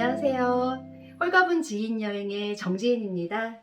안녕하세요. 홀가분 지인 여행의 정지인입니다.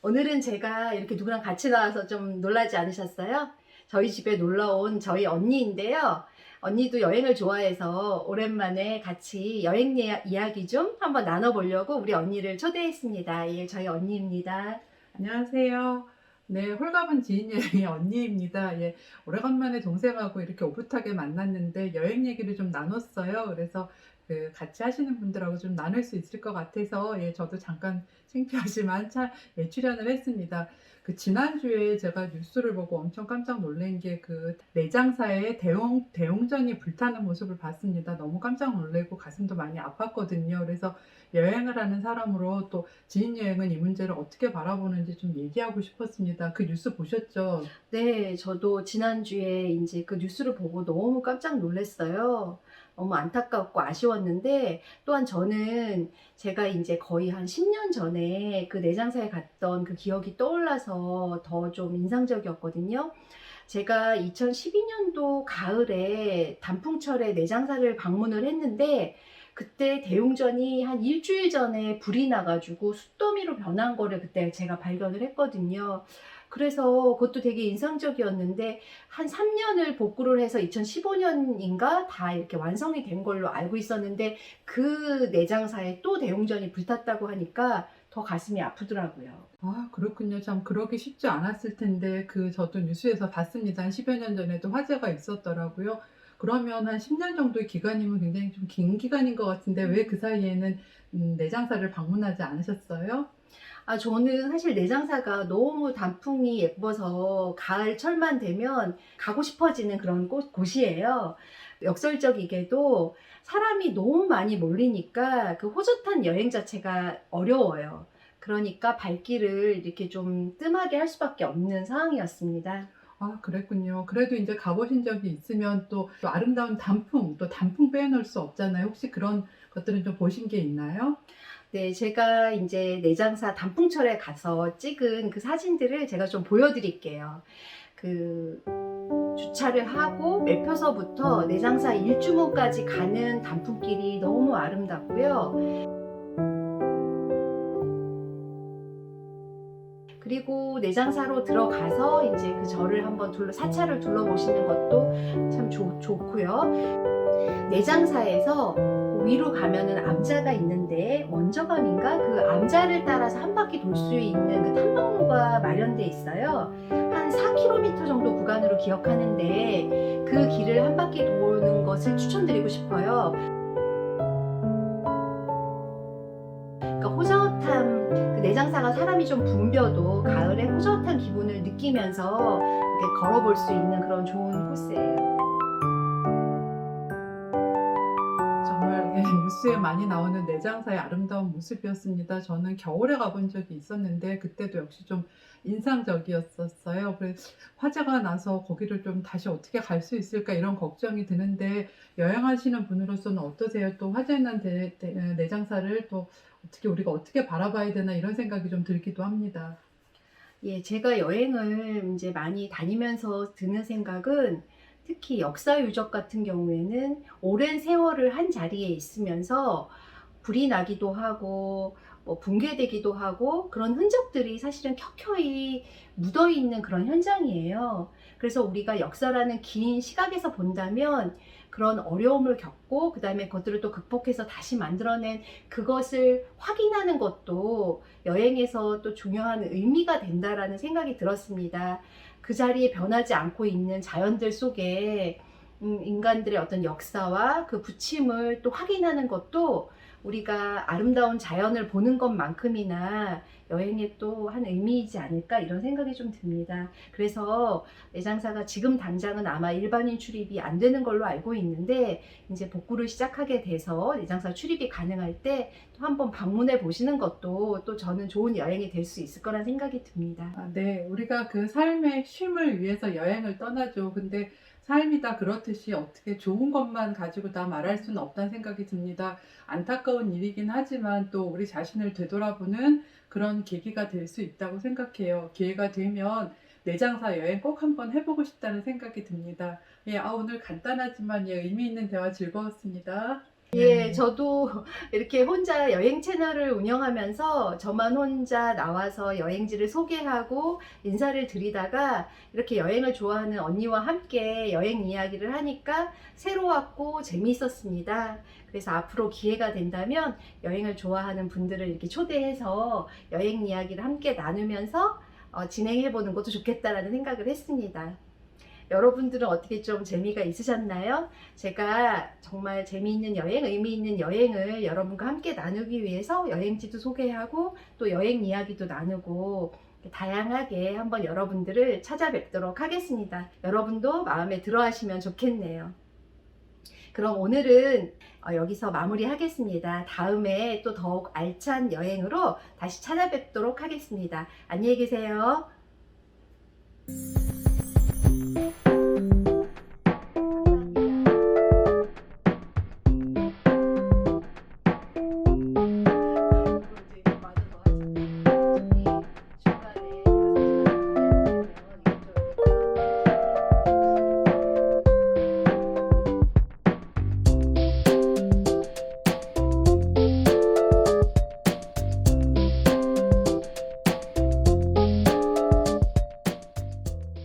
오늘은 제가 이렇게 누구랑 같이 나와서 좀 놀라지 않으셨어요? 저희 집에 놀러 온 저희 언니인데요. 언니도 여행을 좋아해서 오랜만에 같이 여행 예- 이야기 좀 한번 나눠보려고 우리 언니를 초대했습니다. 예, 저희 언니입니다. 안녕하세요. 네, 홀가분 지인 여행의 언니입니다. 예, 오래간만에 동생하고 이렇게 오붓하게 만났는데 여행 얘기를 좀 나눴어요. 그래서 그 같이 하시는 분들하고 좀 나눌 수 있을 것 같아서 예, 저도 잠깐 창피하지만 차, 예, 출연을 했습니다. 그 지난주에 제가 뉴스를 보고 엄청 깜짝 놀란 게 그 내장사의 대웅, 대웅전이 불타는 모습을 봤습니다. 너무 깜짝 놀래고 가슴도 많이 아팠거든요. 그래서 여행을 하는 사람으로 또 지인 여행은 이 문제를 어떻게 바라보는지 좀 얘기하고 싶었습니다. 그 뉴스 보셨죠? 네, 저도 지난주에 이제 그 뉴스를 보고 너무 깜짝 놀랐어요. 너무 안타깝고 아쉬웠는데, 또한 저는 제가 이제 거의 한 10년 전에 그 내장사에 갔던 그 기억이 떠올라서 더 좀 인상적이었거든요. 제가 2012년도 가을에 단풍철에 내장사를 방문을 했는데, 그때 대웅전이 한 일주일 전에 불이 나가지고 숯더미로 변한 거를 그때 제가 발견을 했거든요. 그래서 그것도 되게 인상적이었는데 한 3년을 복구를 해서 2015년인가 다 이렇게 완성이 된 걸로 알고 있었는데 그 내장사에 또 대웅전이 불탔다고 하니까 더 가슴이 아프더라고요. 아, 그렇군요. 참 그러기 쉽지 않았을 텐데 그 저도 뉴스에서 봤습니다. 한 10여 년 전에도 화재가 있었더라고요. 그러면 한 10년 정도의 기간이면 굉장히 좀 긴 기간인 것 같은데 왜 그 사이에는 음, 내장사를 방문하지 않으셨어요? 아, 저는 사실 내장사가 너무 단풍이 예뻐서 가을 철만 되면 가고 싶어지는 그런 곳, 곳이에요. 역설적이게도 사람이 너무 많이 몰리니까 그 호젓한 여행 자체가 어려워요. 그러니까 발길을 이렇게 좀 뜸하게 할 수밖에 없는 상황이었습니다. 아, 그랬군요. 그래도 이제 가보신 적이 있으면 또, 또 아름다운 단풍, 또 단풍 빼놓을 수 없잖아요. 혹시 그런 것들은 좀 보신 게 있나요? 네, 제가 이제 내장사 단풍철에 가서 찍은 그 사진들을 제가 좀 보여드릴게요. 그 주차를 하고 매표소부터 내장사 일주문까지 가는 단풍길이 너무 아름답고요. 그리고 내장사로 들어가서 이제 그 절을 한번 둘러 사찰을 둘러보시는 것도 참 좋, 좋고요. 내장사에서 위로 가면은 암자가 있는데 원저감인가 그 암자를 따라서 한 바퀴 돌 수 있는 그 탐방로가 마련돼 있어요. 한 4km 정도 구간으로 기억하는데 그 길을 한 바퀴 도는 것을 추천드리고 싶어요. 내장사가 사람이 좀 붐벼도 가을에 호젓한 기분을 느끼면서 이렇게 걸어볼 수 있는 그런 좋은 코스예요. 뉴스에 많이 나오는 내장사의 아름다운 모습이었습니다. 저는 겨울에 가본 적이 있었는데 그때도 역시 좀 인상적이었었어요. 그래서 화재가 나서 거기를 좀 다시 어떻게 갈 수 있을까 이런 걱정이 드는데 여행하시는 분으로서는 어떠세요? 또 화재 난 대- 대- 내장사를 또 어떻게 우리가 어떻게 바라봐야 되나 이런 생각이 좀 들기도 합니다. 예, 제가 여행을 이제 많이 다니면서 드는 생각은 특히 역사 유적 같은 경우에는 오랜 세월을 한 자리에 있으면서 불이 나기도 하고 뭐 붕괴되기도 하고 그런 흔적들이 사실은 켜켜이 묻어 있는 그런 현장이에요. 그래서 우리가 역사라는 긴 시각에서 본다면 그런 어려움을 겪고 그다음에 그것들을 또 극복해서 다시 만들어낸 그것을 확인하는 것도 여행에서 또 중요한 의미가 된다라는 생각이 들었습니다. 그 자리에 변하지 않고 있는 자연들 속에 음, 인간들의 어떤 역사와 그 부침을 또 확인하는 것도 우리가 아름다운 자연을 보는 것만큼이나 여행에 또 한 의미이지 않을까 이런 생각이 좀 듭니다. 그래서 내장사가 지금 당장은 아마 일반인 출입이 안 되는 걸로 알고 있는데 이제 복구를 시작하게 돼서 내장사 출입이 가능할 때 또 한번 방문해 보시는 것도 또 저는 좋은 여행이 될 수 있을 거란 생각이 듭니다. 아, 네, 우리가 그 삶의 쉼을 위해서 여행을 떠나죠. 근데 삶이 다 그렇듯이 어떻게 좋은 것만 가지고 다 말할 수는 없다는 생각이 듭니다. 안타까운 일이긴 하지만 또 우리 자신을 되돌아보는 그런 계기가 될 수 있다고 생각해요. 기회가 되면 내장사 여행 꼭 한번 해보고 싶다는 생각이 듭니다. 예, 아, 오늘 간단하지만 예, 의미 있는 대화 즐거웠습니다. 예, 네. 저도 이렇게 혼자 여행 채널을 운영하면서 저만 혼자 나와서 여행지를 소개하고 인사를 드리다가 이렇게 여행을 좋아하는 언니와 함께 여행 이야기를 하니까 새로웠고 재미있었습니다. 그래서 앞으로 기회가 된다면 여행을 좋아하는 분들을 이렇게 초대해서 여행 이야기를 함께 나누면서 어, 진행해보는 것도 좋겠다라는 생각을 했습니다. 여러분들은 어떻게 좀 재미가 있으셨나요? 제가 정말 재미있는 여행, 의미 있는 여행을 여러분과 함께 나누기 위해서 여행지도 소개하고 또 여행 이야기도 나누고 다양하게 한번 여러분들을 찾아뵙도록 하겠습니다. 여러분도 마음에 들어 하시면 좋겠네요. 그럼 오늘은 어, 여기서 마무리하겠습니다. 다음에 또 더욱 알찬 여행으로 다시 찾아뵙도록 하겠습니다. 안녕히 계세요.